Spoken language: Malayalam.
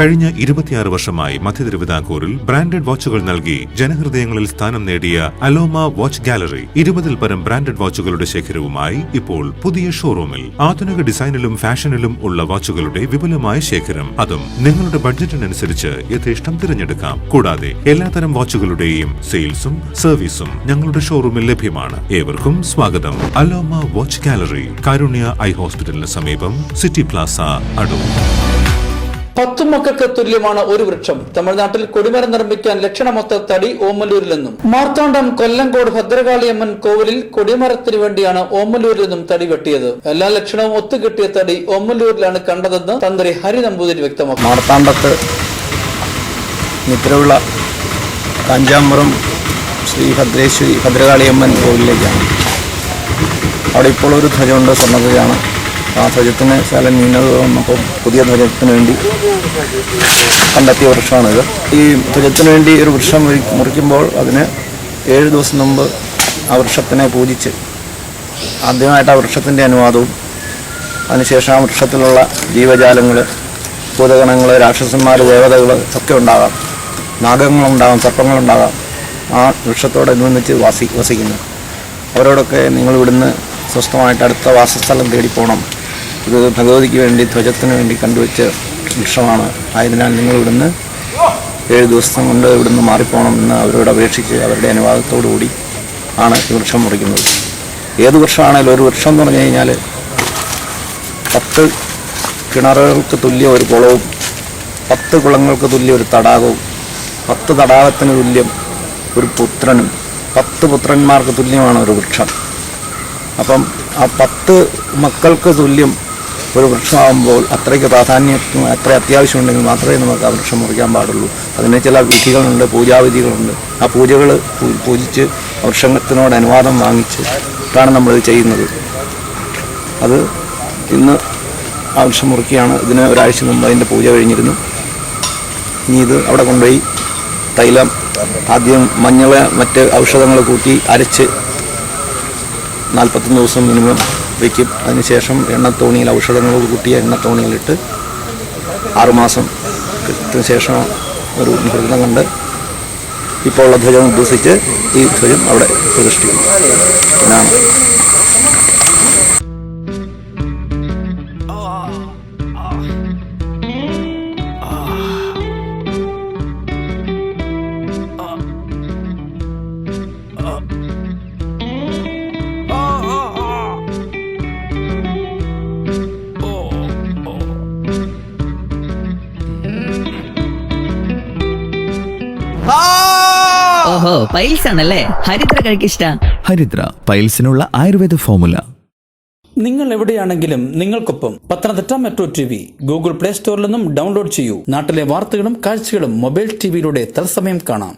കഴിഞ്ഞ ഇരുപത്തിയാറ് വർഷമായി മധ്യ തിരുവിതാംകൂറിൽ ബ്രാൻഡഡ് വാച്ചുകൾ നൽകി ജനഹൃദയങ്ങളിൽ സ്ഥാനം നേടിയ അലോമ വാച്ച് ഗാലറി ഇരുപതിൽ പരം ബ്രാൻഡഡ് വാച്ചുകളുടെ ശേഖരവുമായി ഇപ്പോൾ പുതിയ ഷോറൂമിൽ ആധുനിക ഡിസൈനിലും ഫാഷനിലും ഉള്ള വാച്ചുകളുടെ വിപുലമായ ശേഖരം. അതും നിങ്ങളുടെ ബഡ്ജറ്റിനനുസരിച്ച് യഥേഷ്ടം തിരഞ്ഞെടുക്കാം. കൂടാതെ എല്ലാത്തരം വാച്ചുകളുടെയും സെയിൽസും സർവീസും ഞങ്ങളുടെ ഷോറൂമിൽ ലഭ്യമാണ്. ഏവർക്കും സ്വാഗതം. Aloma watch gallery Karunya eye ഹോസ്പിറ്റലിന് സമീപം സിറ്റി പ്ലാസ അടൂർ. പത്തു മക്കൾക്ക് തുല്യമാണ് ഒരു വൃക്ഷം. തമിഴ്നാട്ടിൽ കൊടിമരം നിർമ്മിക്കാൻ ലക്ഷണമൊത്ത തടി ഓമലൂരിൽ നിന്നും മാർത്താണ്ഡം കൊല്ലങ്കോട് ഭദ്രകാളിയമ്മൻ കോവിലിൽ കൊടിമരത്തിന് വേണ്ടിയാണ് ഓമല്ലൂരിൽ നിന്നും തടി വെട്ടിയത്. എല്ലാ ലക്ഷണവും ഒത്തുകിട്ടിയ തടി ഓമല്ലൂരിലാണ് കണ്ടതെന്ന് തന്ത്രി ഹരി നമ്പൂതിരി വ്യക്തമാക്കി. മാർത്താണ്ഡത്ത് നിദ്രവിള കാഞ്ചാമ്പുറം ശ്രീ ഭദ്രേശ്വരി ഭദ്രകാളിയമ്മൻ കോവിലിലേക്കാണ്. അവിടെ ഇപ്പോൾ ഒരു ധ്വജമുണ്ട് സ്വർണധ്വജമാണ് ആ ധ്വജത്തിന് ചില ന്യൂനത വന്നപ്പോൾ പുതിയ ധ്വജത്തിന് വേണ്ടി കണ്ടെത്തിയ വൃക്ഷമാണിത്. ഈ ധ്വജത്തിന് വേണ്ടി ഒരു വൃക്ഷം മുറി- മുറിക്കുമ്പോൾ അതിന് ഏഴ് ദിവസം മുമ്പ് ആ വൃക്ഷത്തിനെ പൂജിച്ച് ആദ്യമായിട്ട് ആ വൃക്ഷത്തിന്റെ അനുവാദവും അതിനുശേഷം ആ വൃക്ഷത്തിലുള്ള ജീവജാലങ്ങൾ ഭൂതഗണങ്ങൾ രാക്ഷസന്മാർ ദേവതകൾ ഒക്കെ ഉണ്ടാകാം. നാഗങ്ങളുണ്ടാകാം സർപ്പങ്ങളുണ്ടാകാം ആ വൃക്ഷത്തോടനുബന്ധിച്ച് വാസി വസിക്കുന്നു. അവരോടൊക്കെ നിങ്ങൾ ഇവിടുന്ന് സ്വസ്ഥമായിട്ട് അടുത്ത വാസസ്ഥലം തേടി പോകണം. ഇത് ഭഗവതിക്ക് വേണ്ടി ധ്വജത്തിന് വേണ്ടി കണ്ടുവച്ച വൃക്ഷമാണ്. ആയതിനാൽ നിങ്ങൾ ഇവിടുന്ന് ഏഴ് ദിവസം കൊണ്ട് ഇവിടുന്ന് മാറിപ്പോകണം എന്ന് അവരോട് അപേക്ഷിച്ച് അവരുടെ അനുവാദത്തോടു കൂടി ആണ് ഈ വൃക്ഷം മുറിക്കുന്നത്. ഏത് വൃക്ഷമാണേലും ഒരു വൃക്ഷം എന്ന് പറഞ്ഞു കഴിഞ്ഞാൽ പത്ത് കിണറുകൾക്ക് തുല്യ ഒരു കുളവും പത്ത് കുളങ്ങൾക്ക് തുല്യ ഒരു തടാകവും പത്ത് തടാകത്തിന് തുല്യം ഒരു പുത്രനും പത്ത് പുത്രന്മാർക്ക് തുല്യമാണ് ഒരു വൃക്ഷം. അപ്പം ആ പത്ത് മക്കൾക്ക് തുല്യം ഒരു വൃക്ഷമാകുമ്പോൾ അത്രയ്ക്ക് പ്രാധാന്യം അത്ര അത്യാവശ്യമുണ്ടെങ്കിൽ മാത്രമേ നമുക്ക് ആ വൃക്ഷം മുറിക്കാൻ പാടുള്ളൂ. അതിന് ചില വിധികളുണ്ട് പൂജാവിധികളുണ്ട്. ആ പൂജകൾ പൂജിച്ച് വൃക്ഷത്തിനോട് അനുവാദം വാങ്ങിച്ച് ഇതാണ് നമ്മളിത് ചെയ്യുന്നത്. അത് ഇന്ന് ആ വൃക്ഷം മുറിക്കുകയാണ്. ഇതിന് ഒരാഴ്ച മുമ്പ് അതിന്റെ പൂജ കഴിഞ്ഞിരുന്നു. ഇനി ഇത് അവിടെ കൊണ്ടുപോയി തൈലം ആദ്യം മഞ്ഞൾ മറ്റ് ഔഷധങ്ങൾ കൂട്ടി അരച്ച് നാൽപ്പത്തൊന്ന് ദിവസം മിനിമം വയ്ക്കും. അതിനുശേഷം എണ്ണത്തോണിയിൽ ഔഷധങ്ങൾ കൂട്ടിയ എണ്ണത്തോണിയിലിട്ട് ആറുമാസം ശേഷം ഒരു മുഹൂർത്തം കണ്ട് ഇപ്പോൾ ഉള്ള ധ്വജം ഉദ്ദേശിച്ച് ഈ ധ്വജം അവിടെ പ്രതിഷ്ഠിക്കുന്നു. എന്നാണ് ഓഹോ പൈൽസ് ആണല്ലേ? ഹരിദ്ര കഴിക്കിഷ്ട ഹരിദ്ര പൈൽസിനുള്ള ആയുർവേദ ഫോമുല നിങ്ങൾ എവിടെയാണെങ്കിലും നിങ്ങൾക്കൊപ്പം Pathanamthitta metro T V Google play സ്റ്റോറിൽ നിന്നും ഡൗൺലോഡ് ചെയ്യൂ. നാട്ടിലെ വാർത്തകളും കാഴ്ചകളും മൊബൈൽ ടിവിയിലൂടെ തത്സമയം കാണാം.